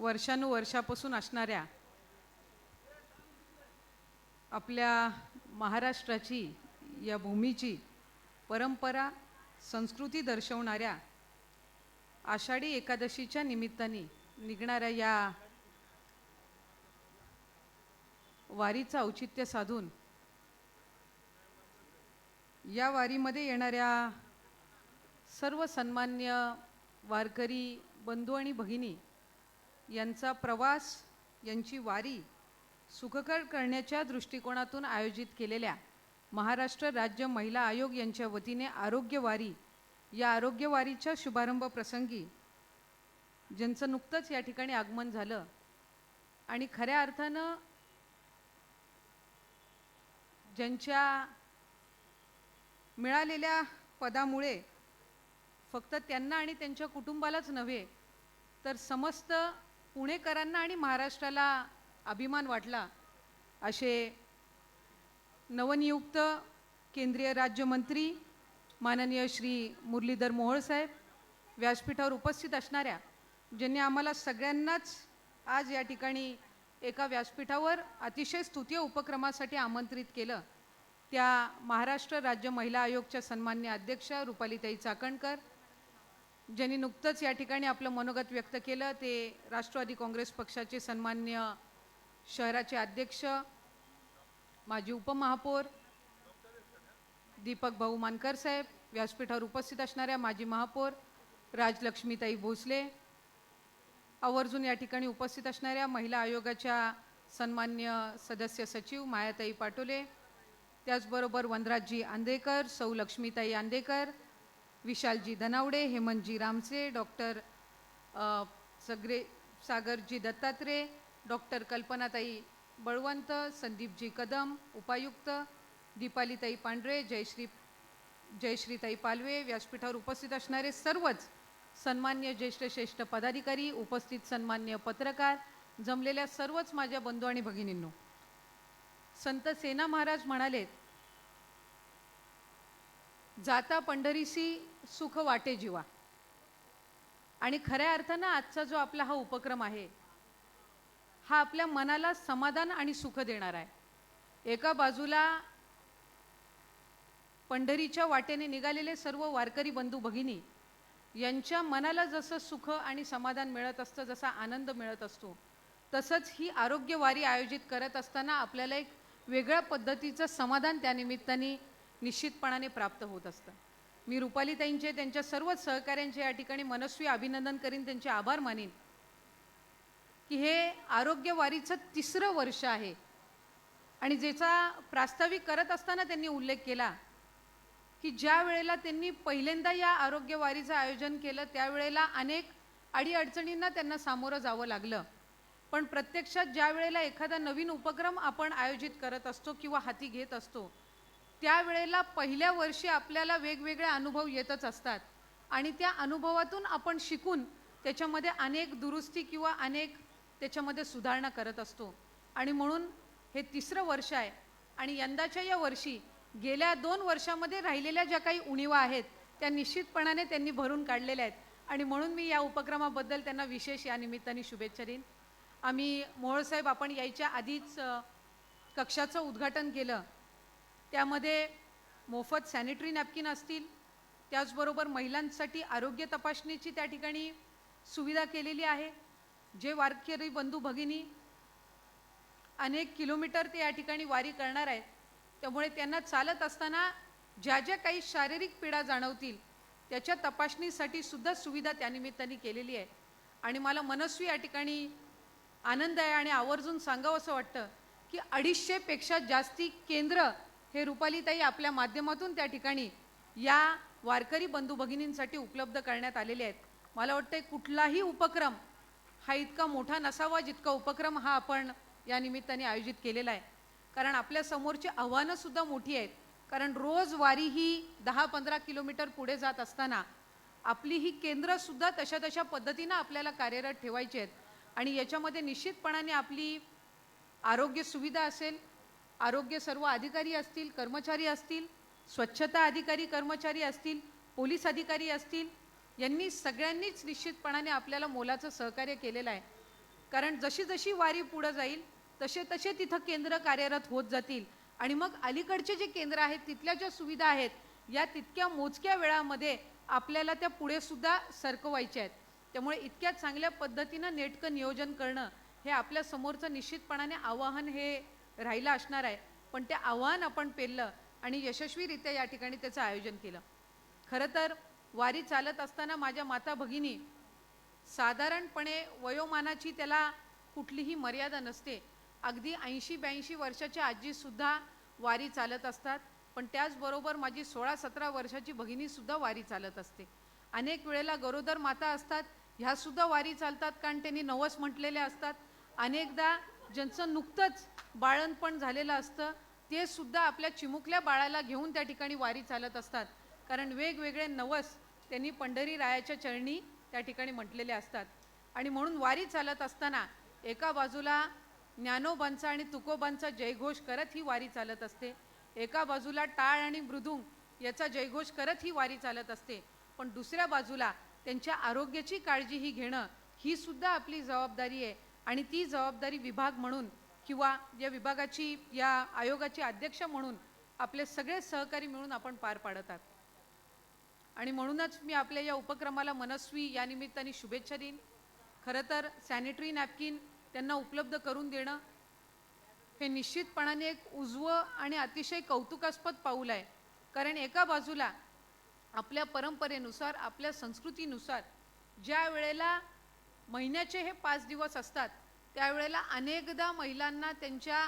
वर्षानुवर्षापासून असणाऱ्या आपल्या महाराष्ट्राची या भूमीची परंपरा संस्कृती दर्शवणाऱ्या आषाढी एकादशीच्या निमित्ताने निघणाऱ्या या वारीचं औचित्य साधून या वारीमध्ये येणाऱ्या सर्व सन्मान्य वारकरी बंधू आणि भगिनी यांचा प्रवास यांची वारी सुखकर करण्याच्या दृष्टिकोनातून आयोजित केलेल्या महाराष्ट्र राज्य महिला आयोग यांच्या वतीने आरोग्यवारी या आरोग्यवारीच्या शुभारंभ प्रसंगी ज्यांचं नुकतंच या ठिकाणी आगमन झालं आणि खऱ्या अर्थानं ज्यांच्या मिळालेल्या पदामुळे फक्त त्यांना आणि त्यांच्या कुटुंबालाच नव्हे तर समस्त पुणेकरांना आणि महाराष्ट्राला अभिमान वाटला असे नवनियुक्त केंद्रीय राज्यमंत्री माननीय श्री मुरलीधर मोहोळ साहेब व्यासपीठावर उपस्थित असणाऱ्या ज्यांनी आम्हाला सगळ्यांनाच आज या ठिकाणी एका व्यासपीठावर अतिशय स्तुतीय उपक्रमासाठी आमंत्रित केलं. त्या महाराष्ट्र राज्य महिला आयोगच्या सन्मान्य अध्यक्ष रुपालीताई चाकणकर ज्यांनी नुकतंच या ठिकाणी आपलं मनोगत व्यक्त केलं ते राष्ट्रवादी काँग्रेस पक्षाचे सन्मान्य शहराचे अध्यक्ष माजी उपमहापौर दीपक भाऊ मानकर साहेब व्यासपीठावर उपस्थित असणाऱ्या माजी महापौर राजलक्ष्मीताई भोसले आवर्जून या ठिकाणी उपस्थित असणाऱ्या महिला आयोगाच्या सन्मान्य सदस्य सचिव मायाताई पाटोले त्याचबरोबर वनराजजी आंदेकर सौ लक्ष्मीताई आंदेकर विशालजी धनावडे हेमंतजी रामसे डॉक्टर सगरे सागरजी दत्तात्रे डॉक्टर कल्पनाताई बळवंत संदीपजी कदम उपायुक्त दीपालीताई पांढरे जयश्री जयश्रीताई पालवे व्यासपीठावर उपस्थित असणारे सर्वच सन्मान्य ज्येष्ठ श्रेष्ठ पदाधिकारी उपस्थित सन्मान्य पत्रकार जमलेल्या सर्वच माझ्या बंधू आणि भगिनींनो. संत सेना महाराज म्हणालेत जाता पंढरीसी सुख वाटे जीवा. आणि खऱ्या अर्थानं आजचा जो आपला हा उपक्रम आहे हा आपल्या मनाला समाधान आणि सुख देणार आहे. एका बाजूला पंढरीच्या वाटेने निघालेले सर्व वारकरी बंधू भगिनी यांच्या मनाला जसं सुख आणि समाधान मिळत असतं जसा आनंद मिळत असतो तसंच ही आरोग्य वारी आयोजित करत असताना आपल्याला एक वेगळ्या पद्धतीचं समाधान त्यानिमित्ताने निश्चितपणाने प्राप्त होत असतं. मी रुपालीताईंचे त्यांच्या सर्वच सहकाऱ्यांचे या ठिकाणी मनस्वी अभिनंदन करीन त्यांचे आभार मानीन. की हे आरोग्यवारीचं तिसरं वर्ष आहे. आणि ज्याचा प्रास्ताविक करत असताना त्यांनी उल्लेख केला की ज्या वेळेला त्यांनी पहिल्यांदा या आरोग्यवारीचं आयोजन केलं त्यावेळेला अनेक अडीअडचणींना त्यांना सामोरं जावं लागलं. पण प्रत्यक्षात ज्या वेळेला एखादा नवीन उपक्रम आपण आयोजित करत असतो किंवा हाती घेत असतो त्यावेळेला पहिल्या वर्षी आपल्याला वेगवेगळे अनुभव येतच असतात. आणि त्या अनुभवातून आपण शिकून त्याच्यामध्ये अनेक दुरुस्ती किंवा अनेक त्याच्यामध्ये सुधारणा करत असतो. आणि म्हणून हे तिसरं वर्ष आहे. आणि यंदाच्या या वर्षी गेल्या दोन वर्षामध्ये राहिलेल्या ज्या काही उणीवा आहेत त्या निश्चितपणाने त्यांनी भरून काढलेल्या आहेत. आणि म्हणून मी या उपक्रमाबद्दल त्यांना विशेष या निमित्ताने शुभेच्छा देईन. आम्ही मोहोळसाहेब आपण यायच्या आधीच कक्षाचं उद्घाटन केलं. त्यामध्ये मोफत सॅनिटरी नॅपकिन असतील त्याचबरोबर महिलांसाठी आरोग्य तपासणीची त्या ठिकाणी सुविधा केलेली आहे. जे वारकरी बंधू भगिनी अनेक किलोमीटर ते या ठिकाणी वारी करणार आहेत त्यामुळे त्यांना चालत असताना ज्या ज्या काही शारीरिक पीडा जाणवतील त्याच्या तपासणीसाठी सुद्धा सुविधा त्यानिमित्ताने केलेली आहे. आणि मला मनस्वी या ठिकाणी आनंद आहे आणि आवर्जून सांगावं असं वाटतं की अडीचशेपेक्षा जास्ती केंद्र हे रुपालीताई आपल्या माध्यमातून त्या ठिकाणी या वारकरी बंधू भगिनींसाठी उपलब्ध करण्यात आलेले आहेत. मला वाटतं कुठलाही उपक्रम हा इतका मोठा नसावा जितका उपक्रम हा आपण या निमित्ताने आयोजित केलेला आहे. कारण आपल्या समोरची आव्हानंसुद्धा मोठी आहेत. कारण रोज वारी ही दहा पंधरा किलोमीटर पुढे जात असताना आपली ही केंद्रसुद्धा तशा तशा पद्धतीनं आपल्याला कार्यरत ठेवायची आहेत. आणि याच्यामध्ये निश्चितपणाने आपली आरोग्य सुविधा असेल आरोग्य सर्व अधिकारी असतील कर्मचारी असतील स्वच्छता अधिकारी कर्मचारी असतील पोलीस अधिकारी असतील यांनी सगळ्यांनीच निश्चितपणाने आपल्याला मोलाचं सहकार्य केलेलं आहे. कारण जशी जशी वारी पुढं जाईल तसे तसे तिथं केंद्र कार्यरत होत जातील. आणि मग अलीकडचे जे केंद्र आहेत तिथल्या ज्या सुविधा आहेत या तितक्या मोजक्या वेळामध्ये आपल्याला त्या पुढे सुद्धा सरकवायच्या आहेत. त्यामुळे इतक्या चांगल्या पद्धतीनं नेटकं नियोजन करणं हे आपल्या समोरचं निश्चितपणाने आव्हान हे राहिलं असणार आहे. पण ते आव्हान आपण पेललं आणि यशस्वीरित्या या ठिकाणी त्याचं आयोजन केलं. खरं तर वारी चालत असताना माझ्या माता भगिनी साधारणपणे वयोमानाची त्याला कुठलीही मर्यादा नसते. अगदी ऐंशी ब्याऐंशी वर्षाच्या आजीसुद्धा वारी चालत असतात. पण त्याचबरोबर माझी सोळा सतरा वर्षाची भगिनीसुद्धा वारी चालत असते. अनेक वेळेला गरोदर माता असतात. ह्यासुद्धा वारी चालतात कारण त्यांनी नवस म्हटलेले असतात. अनेकदा ज्यांचं नुकतंच बाळणपण झालेलं असतं ते सुद्धा आपल्या चिमुकल्या बाळाला घेऊन त्या ठिकाणी वारी चालत असतात. कारण वेगवेगळे नवस त्यांनी पंढरी रायाच्या चरणी त्या ठिकाणी म्हटलेले असतात. आणि म्हणून वारी चालत असताना एका बाजूला ज्ञानोबांचा आणि तुकोबांचा जयघोष करत ही वारी चालत असते. एका बाजूला टाळ आणि मृदुंग याचा जयघोष करत ही वारी चालत असते. पण दुसऱ्या बाजूला त्यांच्या आरोग्याची काळजी ही घेणं ही सुद्धा आपली जबाबदारी आहे. आणि ती जबाबदारी विभाग म्हणून किंवा या विभागाची या आयोगाची अध्यक्ष म्हणून आपले सगळे सहकारी मिळून आपण पार पाडतात आणि म्हणूनच मी आपल्या या उपक्रमाला मनस्वी या निमित्ताने शुभेच्छा देईन. खरं तर सॅनिटरी नॅपकिन त्यांना उपलब्ध करून देणं हे निश्चितपणाने एक उजवं आणि अतिशय कौतुकास्पद पाऊल आहे. कारण एका बाजूला आपल्या परंपरेनुसार आपल्या संस्कृतीनुसार ज्या वेळेला महिन्याचे हे पाच दिवस असतात. त्यावेळेला अनेकदा महिलांना त्यांच्या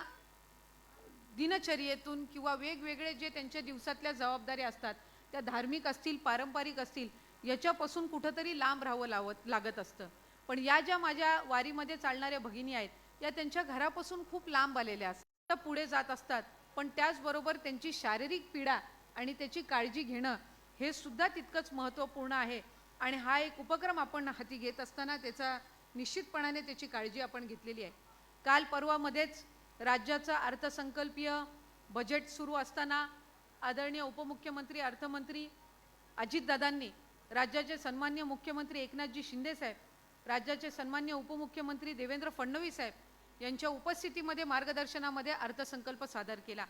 दिनचर्येतून किंवा वेगवेगळे जे त्यांच्या दिवसातल्या जबाबदाऱ्या असतात त्या धार्मिक असतील पारंपरिक असतील याच्यापासून कुठंतरी लांब राहावं लावत लागत असतं. पण या ज्या माझ्या वारीमध्ये चालणाऱ्या भगिनी आहेत या त्यांच्या घरापासून खूप लांब आलेल्या असतात. पुढे जात असतात पण त्याचबरोबर त्यांची शारीरिक पीडा आणि त्याची काळजी घेणं हे सुद्धा तितकंच महत्त्वपूर्ण आहे. आणि हा एक उपक्रम आपण हाती घेत असताना त्याचा निश्चितपणाने त्याची काळजी आपण घेतलेली आहे. काल परवामध्येच राज्याचा अर्थसंकल्पीय बजेट सुरू असताना आदरणीय उपमुख्यमंत्री अर्थमंत्री अजितदादांनी राज्याचे सन्मान्य मुख्यमंत्री एकनाथजी शिंदेसाहेब राज्याचे सन्मान्य उपमुख्यमंत्री देवेंद्र फडणवीस साहेब यांच्या उपस्थितीमध्ये मार्गदर्शनामध्ये अर्थसंकल्प सादर केला.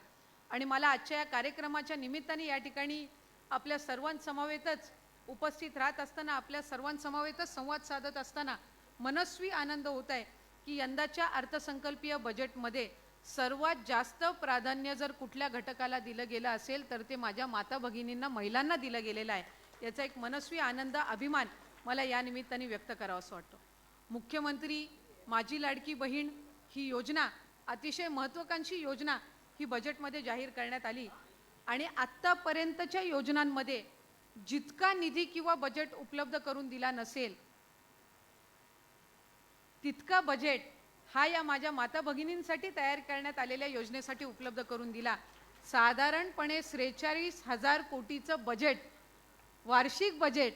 आणि मला आजच्या या कार्यक्रमाच्या निमित्ताने या ठिकाणी आपल्या सर्वांसमवेतच उपस्थित राहत असताना आपल्या सर्वांसमवेतच संवाद साधत असताना मनस्वी आनंद होत आहे की यंदाच्या अर्थसंकल्पीय बजेटमध्ये सर्वात जास्त प्राधान्य जर कुठल्या घटकाला दिलं गेलं असेल तर ते माझ्या माता भगिनींना महिलांना दिलं गेलेलं आहे. याचा एक मनस्वी आनंद अभिमान मला या निमित्ताने व्यक्त करावा असं वाटतं. मुख्यमंत्री माझी लाडकी बहीण ही योजना अतिशय महत्त्वाकांक्षी योजना ही बजेटमध्ये जाहीर करण्यात आली आणि आत्तापर्यंतच्या योजनांमध्ये जितका निधी किंवा बजेट उपलब्ध करून दिला नसेल तितका बजेट हा या माझ्या माता भगिनींसाठी तयार करण्यात आलेल्या योजनेसाठी उपलब्ध करून दिला. साधारणपणे त्रेचाळीस हजार कोटीचं बजेट वार्षिक बजेट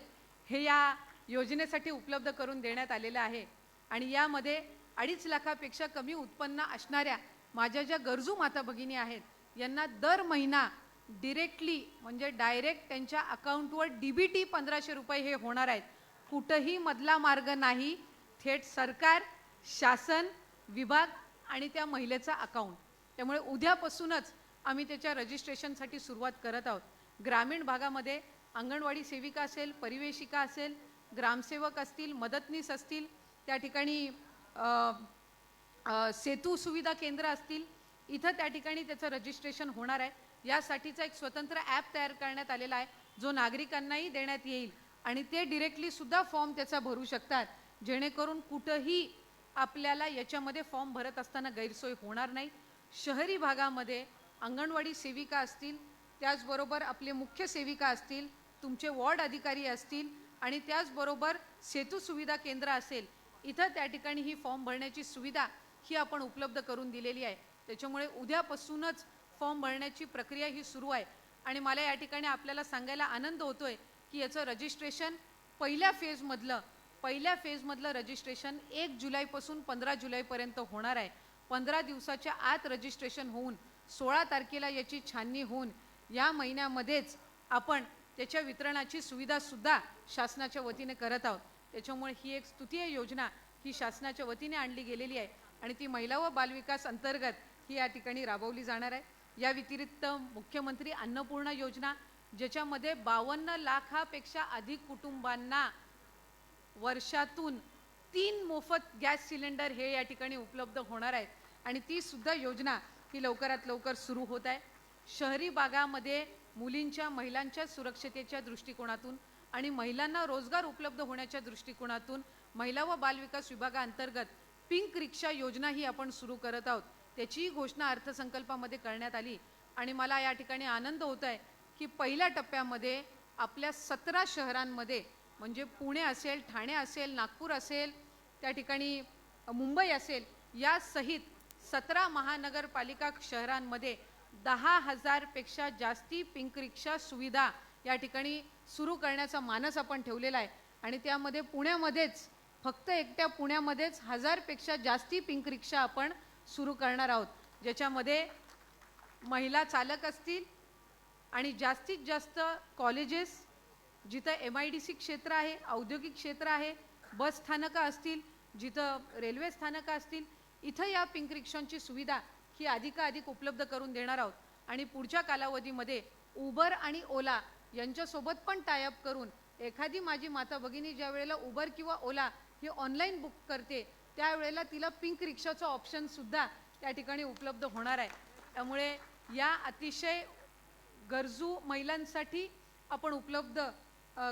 हे या योजनेसाठी उपलब्ध करून देण्यात आलेलं आहे. आणि यामध्ये अडीच लाखापेक्षा कमी उत्पन्न असणाऱ्या माझ्या ज्या गरजू माता भगिनी आहेत यांना दर महिना डिरेक्टली म्हणजे डायरेक्ट त्यांच्या अकाउंटवर डी बी टी पंधराशे रुपये हे होणार आहेत. कुठंही मधला मार्ग नाही. थेट सरकार शासन विभाग आणि त्या महिलेचा अकाउंट त्यामुळे उद्यापासूनच आम्ही त्याच्या रजिस्ट्रेशनसाठी सुरुवात करत आहोत. ग्रामीण भागामध्ये अंगणवाडी सेविका असेल परिवेशिका असेल ग्रामसेवक असतील मदतनीस असतील त्या ठिकाणी सेतू सुविधा केंद्र असतील इथं त्या ठिकाणी त्याचं रजिस्ट्रेशन होणार आहे. यासाठीचा एक स्वतंत्र ॲप तयार करण्यात आलेला आहे जो नागरिकांनाही देण्यात येईल. आणि ते डिरेक्टली सुद्धा फॉर्म त्याचा भरू शकतात. जेणेकरून कुठंही आपल्याला याच्यामध्ये फॉर्म भरत असताना गैरसोय होणार नाही. शहरी भागामध्ये अंगणवाडी सेविका असतील त्याचबरोबर आपले मुख्य सेविका असतील तुमचे वॉर्ड अधिकारी असतील आणि त्याचबरोबर सेतू सुविधा केंद्र असेल इथं त्या ठिकाणी ही फॉर्म भरण्याची सुविधा ही आपण उपलब्ध करून दिलेली आहे. त्याच्यामुळे उद्यापासूनच फॉर्म भरण्याची प्रक्रिया ही सुरू आहे. आणि मला या ठिकाणी आपल्याला सांगायला आनंद होतोय की याचं रजिस्ट्रेशन पहिल्या फेजमधलं पहिल्या फेजमधलं रजिस्ट्रेशन एक जुलैपासून पंधरा जुलैपर्यंत होणार आहे. पंधरा दिवसाच्या आत रजिस्ट्रेशन होऊन सोळा तारखेला याची छाननी होऊन या महिन्यामध्येच आपण त्याच्या वितरणाची सुविधासुद्धा शासनाच्या वतीने करत आहोत. त्याच्यामुळे ही एक स्तुतीय योजना ही शासनाच्या वतीने आणली गेलेली आहे. आणि ती महिला व बालविकास अंतर्गत ही या ठिकाणी राबवली जाणार आहे. या व्यतिरिक्त मुख्यमंत्री अन्नपूर्णा योजना ज्याच्यामध्ये बावन्न लाखापेक्षा अधिक कुटुंबांना वर्षातून तीन मोफत गॅस सिलेंडर हे या ठिकाणी उपलब्ध होणार आहेत. आणि ती सुद्धा योजना ही लवकरात लवकर सुरू होत आहे. शहरी भागामध्ये मुलींच्या महिलांच्या सुरक्षतेच्या दृष्टिकोनातून आणि महिलांना रोजगार उपलब्ध होण्याच्या दृष्टिकोनातून महिला व बालविकास विभागाअंतर्गत पिंक रिक्षा योजना ही आपण सुरू करत आहोत. त्याचीही घोषणा अर्थसंकल्पामध्ये करण्यात आली. आणि मला या ठिकाणी आनंद होत आहे की पहिल्या टप्प्यामध्ये आपल्या सतरा शहरांमध्ये म्हणजे पुणे असेल ठाणे असेल नागपूर असेल त्या ठिकाणी मुंबई असेल या सहित सतरा महानगरपालिका शहरांमध्ये दहा हजारपेक्षा जास्ती पिंक रिक्षा सुविधा या ठिकाणी सुरू करण्याचा मानस आपण ठेवलेला आहे. आणि त्यामध्ये पुण्यामध्येच फक्त एकट्या पुण्यामध्येच हजारपेक्षा जास्ती पिंक रिक्षा आपण सुरू करणार आहोत. ज्याच्यामध्ये महिला चालक असतील आणि जास्तीत जास्त कॉलेजेस जिथं एम आय डी सी क्षेत्र आहे औद्योगिक क्षेत्र आहे बस स्थानकं असतील जिथं रेल्वे स्थानकं असतील इथं या पिंक रिक्षांची सुविधा ही अधिकाधिक उपलब्ध करून देणार आहोत. आणि पुढच्या कालावधीमध्ये उबर आणि ओला यांच्यासोबत पण टायअप करून एखादी माझी माता भगिनी ज्या वेळेला उबर किंवा ओला ही ऑनलाईन बुक करते त्यावेळेला तिला पिंक रिक्षाचं ऑप्शनसुद्धा त्या ठिकाणी उपलब्ध होणार आहे. त्यामुळे या अतिशय गरजू महिलांसाठी आपण उपलब्ध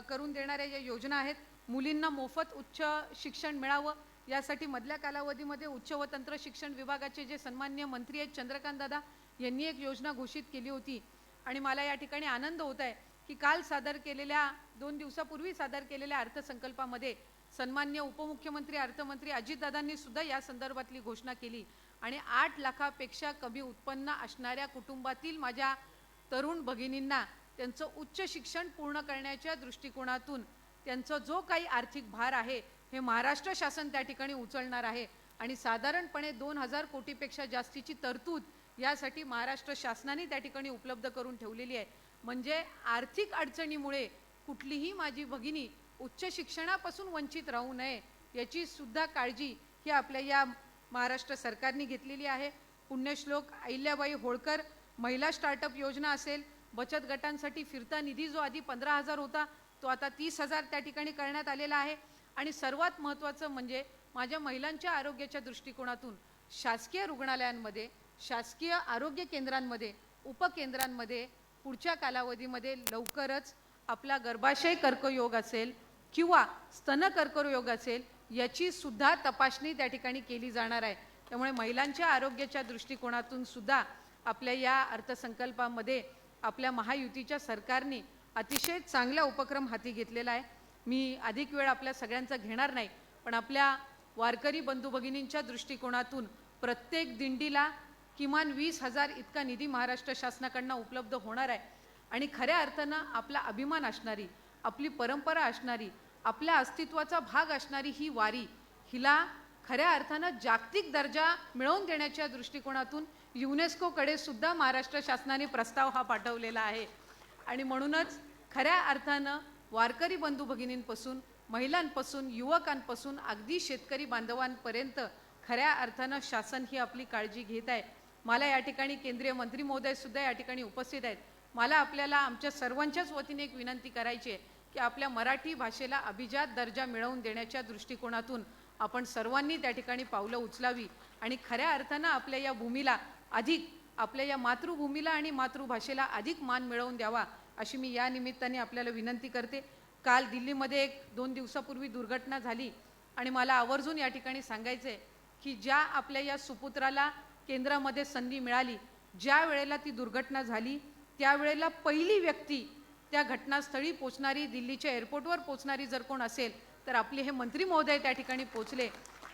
करून देणाऱ्या ज्या योजना आहेत मुलींना मोफत उच्च शिक्षण मिळावं यासाठी मधल्या कालावधीमध्ये उच्च व तंत्र शिक्षण विभागाचे जे सन्मान्य मंत्री आहेत चंद्रकांत दादा यांनी एक योजना घोषित केली होती. आणि मला या ठिकाणी आनंद होत आहे की काल सादर केलेल्या दोन दिवसापूर्वी सादर केलेल्या अर्थसंकल्पामध्ये सन्मान्य उपमुख्यमंत्री अर्थमंत्री अजितदादांनी सुद्धा या संदर्भातली घोषणा केली. आणि आठ लाखापेक्षा कमी उत्पन्न असणाऱ्या कुटुंबातील माझ्या तरुण भगिनींना त्यांचं उच्च शिक्षण पूर्ण करण्याच्या दृष्टिकोनातून त्यांचा जो काही आर्थिक भार आहे हे महाराष्ट्र शासन त्या ठिकाणी उचलणार आहे. आणि साधारणपणे दोन हजार कोटीपेक्षा जास्तीची तरतूद यासाठी महाराष्ट्र शासनाने त्या ठिकाणी उपलब्ध करून ठेवलेली आहे. म्हणजे आर्थिक अडचणीमुळे कुठलीही माझी भगिनी उच्च शिक्षणापासून वंचित राहू नये याची सुद्धा काळजी ही आपल्या या महाराष्ट्र सरकारने घेतलेली आहे. पुण्यश्लोक अहिल्याबाई होळकर महिला स्टार्टअप योजना असेल बचत गटांसाठी फिरता निधी जो आधी पंधरा हजार होता तो आता तीस हजार त्या ठिकाणी करण्यात आलेला आहे. आणि सर्वात महत्त्वाचं म्हणजे माझ्या महिलांच्या आरोग्याच्या दृष्टिकोनातून शासकीय रुग्णालयांमध्ये शासकीय आरोग्य केंद्रांमध्ये उपकेंद्रांमध्ये पुढच्या कालावधीमध्ये लवकरच आपला गर्भाशय कर्कयोग असेल किंवा स्तन कर्करोग असेल याची सुद्धा तपासणी त्या ठिकाणी केली जाणार आहे. त्यामुळे महिलांच्या आरोग्याच्या दृष्टिकोनातून सुद्धा आपल्या या अर्थसंकल्पामध्ये आपल्या महायुतीच्या सरकारने अतिशय चांगला उपक्रम हाती घेतलेला आहे. मी अधिक वेळ आपल्या सगळ्यांचा घेणार नाही पण आपल्या वारकरी बंधू भगिनींच्या दृष्टिकोनातून प्रत्येक दिंडीला किमान वीस हजार इतका निधी महाराष्ट्र शासनाकडनं उपलब्ध होणार आहे. आणि खऱ्या अर्थानं आपला अभिमान असणारी आपली परंपरा असणारी आपल्या अस्तित्वाचा भाग असणारी ही वारी हिला खऱ्या अर्थानं जागतिक दर्जा मिळवून देण्याच्या दृष्टिकोनातून युनेस्कोकडे सुद्धा महाराष्ट्र शासनाने प्रस्ताव हा पाठवलेला आहे. आणि म्हणूनच खऱ्या अर्थानं वारकरी बंधू भगिनींपासून महिलांपासून युवकांपासून अगदी शेतकरी बांधवांपर्यंत खऱ्या अर्थानं शासन ही आपली काळजी घेत आहे. मला या ठिकाणी केंद्रीय मंत्री महोदय सुद्धा या ठिकाणी उपस्थित आहेत. मला आपल्याला आमच्या सर्वांच्याच वतीने एक विनंती करायची आहे. की आपल्या मराठी भाषेला अभिजात दर्जा मिळवून देण्याच्या दृष्टिकोनातून आपण सर्वांनी त्या ठिकाणी पावलं उचलावी आणि खऱ्या अर्थानं आपल्या या भूमीला अधिक आपल्या या मातृभूमीला आणि मातृभाषेला अधिक मान मिळवून द्यावा अशी मी या निमित्ताने आपल्याला विनंती करते. काल दिल्लीमध्ये एक दोन दिवसापूर्वी दुर्घटना झाली आणि मला आवर्जून या ठिकाणी सांगायचं आहे की ज्या आपल्या या सुपुत्राला केंद्रामध्ये संधी मिळाली ज्या वेळेला ती दुर्घटना झाली त्यावेळेला पहिली व्यक्ती त्या घटनास्थळी पोचणारी दिल्लीच्या एअरपोर्टवर पोचणारी जर कोण असेल तर आपले हे मंत्री महोदय त्या ठिकाणी पोचले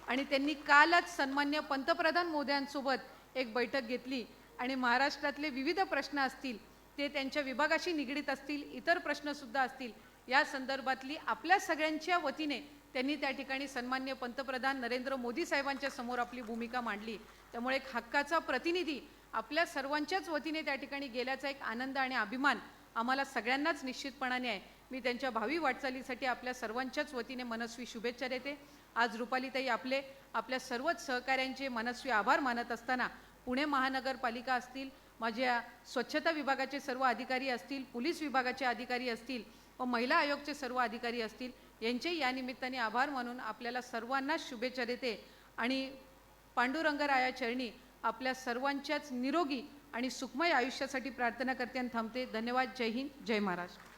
आणि त्यांनी कालच सन्मान्य पंतप्रधान मोदयांसोबत एक बैठक घेतली. आणि महाराष्ट्रातले विविध प्रश्न असतील ते त्यांच्या विभागाशी निगडीत असतील इतर प्रश्नसुद्धा असतील या संदर्भातली आपल्या सगळ्यांच्या वतीने त्यांनी त्या ठिकाणी सन्मान्य पंतप्रधान नरेंद्र मोदी साहेबांच्या समोर आपली भूमिका मांडली. त्यामुळे एक हक्काचा प्रतिनिधी आपल्या सर्वांच्याच वतीने त्या ठिकाणी गेल्याचा एक आनंद आणि अभिमान आम्हाला सगळ्यांनाच निश्चितपणाने आहे. मी त्यांच्या भावी वाटचालीसाठी आपल्या सर्वांच्याच वतीने मनस्वी शुभेच्छा देते. आज रुपालीताई आपले आपल्या सर्वच सहकाऱ्यांचे मनस्वी आभार मानत असताना पुणे महानगरपालिका असतील माझ्या स्वच्छता विभागाचे सर्व अधिकारी असतील पोलीस विभागाचे अधिकारी असतील व महिला आयोगचे सर्व अधिकारी असतील यांचे या निमित्ताने आभार मानून आपल्याला सर्वांना शुभेच्छा देते. आणि पांडुरंगराया चरणी आपल्या सर्वांच्याच निरोगी आणि सुखमय आयुष्यासाठी प्रार्थना करते आणि थांबते. धन्यवाद. जय हिंद. जय महाराष्ट्र.